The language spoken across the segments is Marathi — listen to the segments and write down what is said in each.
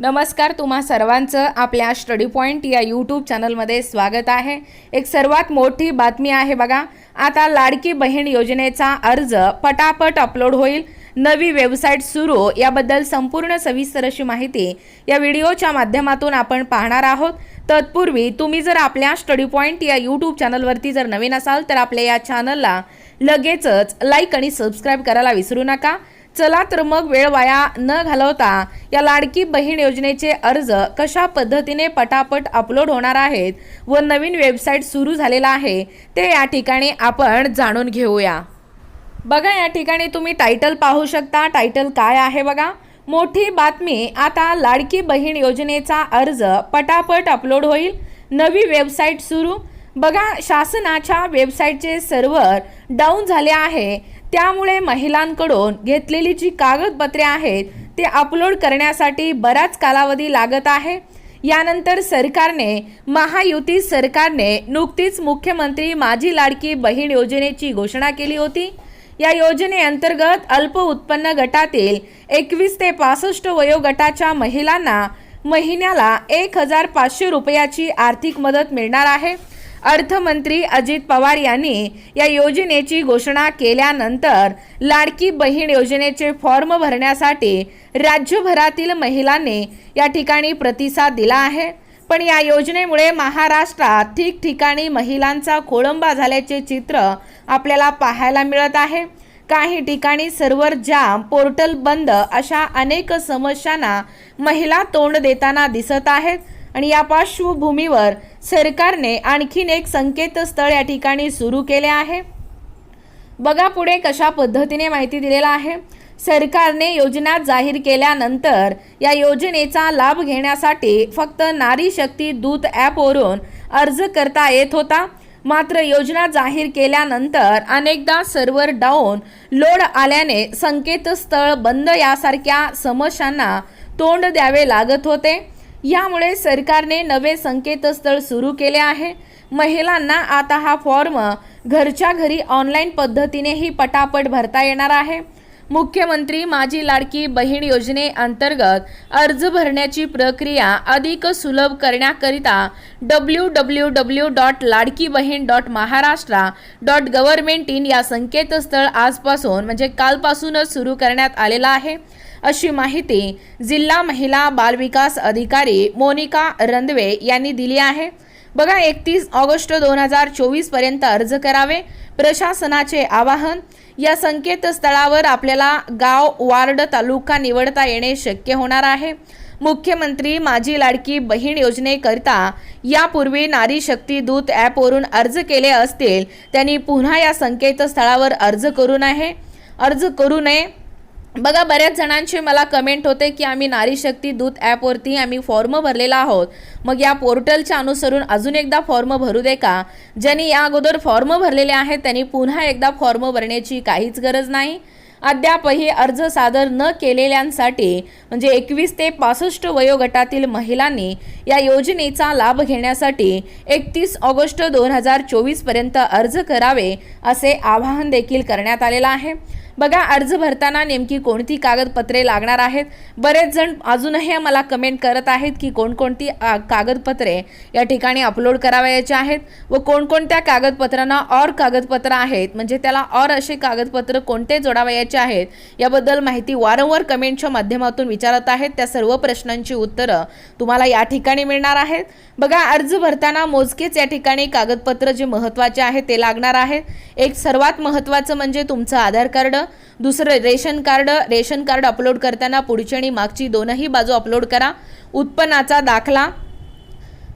नमस्कार तुम्हा सर्वांचं आपल्या स्टडी पॉईंट या यूट्यूब चॅनलमध्ये स्वागत आहे. एक सर्वात मोठी बातमी आहे बघा. आता लाडकी बहीण योजनेचा अर्ज पटापट अपलोड होईल. नवी वेबसाईट सुरू याबद्दल संपूर्ण सविस्तर अशी माहिती या व्हिडिओच्या माध्यमातून आपण पाहणार आहोत. तत्पूर्वी तुम्ही जर आपल्या स्टडी पॉईंट या यूट्यूब चॅनलवरती जर नवीन असाल तर आपल्या या चॅनलला लगेचच लाईक आणि सबस्क्राईब करायला विसरू नका. चला तर मग वेळ वाया न घालवता या लाडकी बहीण योजनेचे अर्ज कशा पद्धतीने पटापट अपलोड होणार आहेत व नवीन वेबसाईट सुरू झालेला आहे ते या ठिकाणी आपण जाणून घेऊया. बघा या ठिकाणी तुम्ही टायटल पाहू शकता. टायटल काय आहे बघा? मोठी बातमी आता लाडकी बहीण योजनेचा अर्ज पटापट अपलोड होईल. नवी वेबसाईट सुरू. बघा शासनाच्या वेबसाईटचे सर्व्हर डाऊन झाले आहे. त्यामुळे महिलांकडून घेतलेली जी कागदपत्रे आहेत ते अपलोड करण्यासाठी बराच कालावधी लागत आहे. यानंतर सरकारने महायुती सरकारने नुकतीच मुख्यमंत्री माझी लाडकी बहीण योजनेची घोषणा केली होती. या योजनेअंतर्गत अल्प उत्पन्न गटातील एकवीस ते पासष्ट वयोगटाच्या महिलांना महिन्याला एक हजार पाचशे रुपयाची आर्थिक मदत मिळणार आहे. अर्थमंत्री अजित पवार यांनी या योजनेची घोषणा केल्यानंतर लाडकी बहीण योजनेचे फॉर्म भरण्यासाठी राज्यभरातील महिलांनी या ठिकाणी प्रतिसाद दिला आहे. पण या योजनेमुळे महाराष्ट्रात ठिकठिकाणी महिलांचा खोळंबा झाल्याचे चित्र आपल्याला पाहायला मिळत आहे. काही ठिकाणी सर्व्हर जाम पोर्टल बंद अशा अनेक समस्यांना महिला तोंड देताना दिसत आहेत. आणि या पार्श्वभूमीवर सरकारने आणखीन एक संकेतस्थळ या ठिकाणी सुरू केले आहे. बघा पुढे कशा पद्धतीने माहिती दिलेला आहे. सरकारने योजना जाहीर केल्यानंतर या योजनेचा लाभ घेण्यासाठी फक्त नारी शक्ती दूत ॲपवरून अर्ज करता येत होता. मात्र योजना जाहीर केल्यानंतर अनेकदा सर्व्हर डाऊन लोड आल्याने संकेतस्थळ बंद यासारख्या समस्यांना तोंड द्यावे लागत होते. यामुळे सरकारने नवे संकेतस्थळ सुरू केले आहे. महिलांना आता हा फॉर्म घरच्या घरी ऑनलाईन पद्धतीनेही पटापट भरता येणार आहे. मुख्यमंत्री माझी लाडकी बहीण योजनेअंतर्गत अर्ज भरण्याची प्रक्रिया अधिक सुलभ करण्याकरिता W W W dot Ladki Bahin dot Maharashtra dot government in या संकेतस्थळ आजपासून म्हणजे कालपासूनच सुरू करण्यात आलेला आहे. अशी माहिती जिल्हा महिला बालविकास अधिकारी मोनिका रंदवे यांनी दिली आहे. बघा एकतीस ऑगस्ट दोन हजार चोवीसपर्यंत अर्ज करावे. प्रशासनाचे आवाहन या संकेतस्थळावर आपल्याला गाव वार्ड तालुका निवडता येणे शक्य होणार आहे. मुख्यमंत्री माझी लाडकी बहीण योजनेकरिता यापूर्वी नारी शक्ती दूत ॲपवरून अर्ज केले असतील त्यांनी पुन्हा या संकेतस्थळावर अर्ज करू नये. अर्ज करू नये. बघा बऱ्याच जणांचे मला कमेंट होते की आम्ही नारी शक्ती दूत ॲपवरती आम्ही फॉर्म भरलेला आहोत. मग या पोर्टलच्या अनुसरून अजून एकदा फॉर्म भरू दे का? ज्यांनी या अगोदर फॉर्म भरलेले आहेत त्यांनी पुन्हा एकदा फॉर्म भरण्याची काहीच गरज नाही. अद्यापही अर्ज सादर न केलेल्यांसाठी म्हणजे एकवीस ते पासष्ट वयोगटातील महिलांनी या योजनेचा लाभ घेण्यासाठी एकतीस ऑगस्ट दोन हजार चोवीसपर्यंत अर्ज करावे असे आवाहन देखील करण्यात आलेलं आहे. बघा अर्ज भरताना नेमकी कोणती कागदपत्रे लागणार आहेत? बरेच जण अजूनही मला कमेंट करत आहेत की कोणकोणती कागदपत्रे या ठिकाणी अपलोड करावयाची आहेत व कोणकोणत्या कागदपत्रांना ऑर कागदपत्र आहेत म्हणजे त्याला ऑर असे कागदपत्र कोणते जोडावयाचे आहेत याबद्दल माहिती वारंवार कमेंटच्या माध्यमातून विचारत आहेत. त्या सर्व प्रश्नांची उत्तरं तुम्हाला या ठिकाणी मिळणार आहेत. बघा अर्ज भरताना मोजकेच या ठिकाणी कागदपत्र जे महत्त्वाचे आहे ते लागणार आहेत. एक सर्वात महत्त्वाचं म्हणजे तुमचं आधार कार्ड. दुसरं ration card ration card upload करताना पुढची आणि मागची दोनही बाजू अपलोड करा. उत्पन्नाचा दाखला.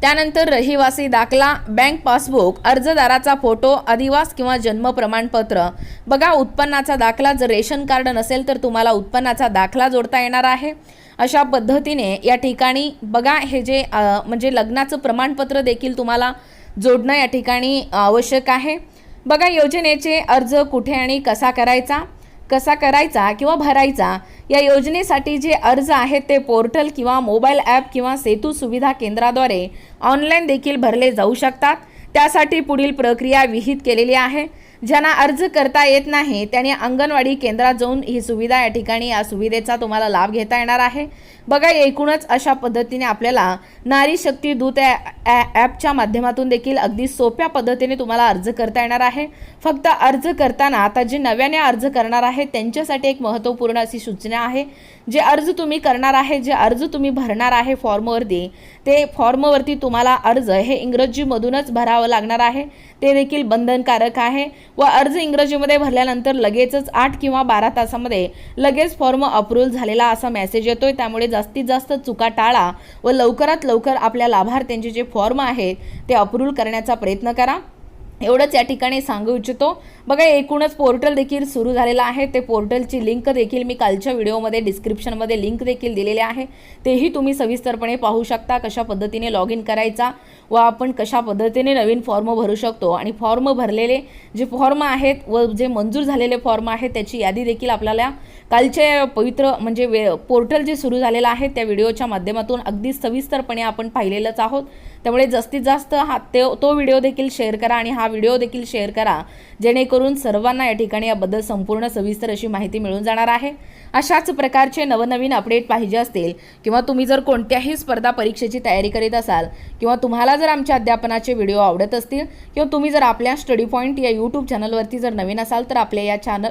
त्यानंतर रहिवासी दाखला बँक पासबुक अर्जदाराचा फोटो अधिवास किंवा जन्म प्रमाणपत्र. बघा उत्पन्नाचा दाखला जर रेशन कार्ड नसेल तर तुम्हाला उत्पन्नाचा दाखला जोडता येणार आहे. अशा पद्धतीने या ठिकाणी बघा हे जे म्हणजे लग्नाचं प्रमाणपत्र देखील तुम्हाला जोडणं या ठिकाणी आवश्यक आहे. बघा योजनेचे अर्ज कुठे आणि कसा करायचा? कसा करायचा किंवा भरायचा या योजनेसाठी जे अर्ज आहेत ते पोर्टल किंवा मोबाईल ॲप किंवा सेतू सुविधा केंद्राद्वारे ऑनलाईन देखील भरले जाऊ शकतात. त्यासाठी पुढील प्रक्रिया विहित केलेली आहे. ज्यांना अर्ज करता येत नाही त्यांनी अंगणवाडी केंद्रात जाऊन ही सुविधा या ठिकाणी या सुविधेचा तुम्हाला लाभ घेता येणार आहे. बघा एकूणच अशा पद्धतीने आपल्याला नारी शक्ती दूत या ॲ- ॲपच्या माध्यमातून देखील अगदी सोप्या पद्धतीने तुम्हाला अर्ज करता येणार आहे. फक्त अर्ज करताना आता जे नव्याने अर्ज करणार आहे त्यांच्यासाठी एक महत्त्वपूर्ण अशी सूचना आहे. जे अर्ज तुम्ही करणार आहे जे अर्ज तुम्ही भरणार आहे फॉर्मवरती ते फॉर्मवरती तुम्हाला अर्ज हे इंग्रजीमधूनच भरावं लागणार आहे. ते देखील बंधनकारक आहे व अर्ज इंग्रजीमध्ये भरल्यानंतर लगेचच आठ किंवा बारा तासामध्ये लगेच फॉर्म अप्रूव्ह झालेला असा मेसेज येतोय. त्यामुळे जास्तीत जास्त चुका टाळा व लवकरात लवकर आपल्या लाभार्थ्यांचे जे फॉर्म आहेत ते अप्रूव्ह करण्याचा प्रयत्न करा. एवढंच या ठिकाणी सांगू इच्छितो. बघा एकूणच पोर्टल देखील सुरू झालेलं आहे. ते पोर्टलची लिंक देखील मी कालच्या व्हिडिओमध्ये डिस्क्रिप्शनमध्ये लिंक देखील दिलेले आहे. तेही तुम्ही सविस्तरपणे पाहू शकता कशा पद्धतीने लॉग इन करायचा व आपण कशा पद्धतीने नवीन फॉर्म भरू शकतो. आणि फॉर्म भरलेले जे फॉर्म आहेत व जे मंजूर झालेले फॉर्म आहेत त्याची यादी देखील आपल्याला कालचे पवित्र म्हणजे वे पोर्टल जे सुरू झालेलं आहे त्या व्हिडिओच्या माध्यमातून अगदी सविस्तरपणे आपण पाहिलेलंच आहोत. त्यामुळे जास्तीत जास्त हा ते तो व्हिडिओ देखील शेअर करा आणि हा व्हिडिओ देखील शेअर करा जेणेकरून सर्वांना या ठिकाणी याबद्दल संपूर्ण सविस्तर अशी माहिती मिळून जाणार आहे. अशाच प्रकारचे नवनवीन अपडेट पाहिजे असतील किंवा तुम्ही जर कोणत्याही स्पर्धा परीक्षेची तयारी करीत असाल किंवा तुम्हाला जर आमच्या अध्यापनाचे व्हिडिओ आवडत असतील किंवा तुम्ही जर आपल्या स्टडी पॉईंट या यूट्यूब चॅनलवरती जर नवीन असाल तर आपल्या या चॅनल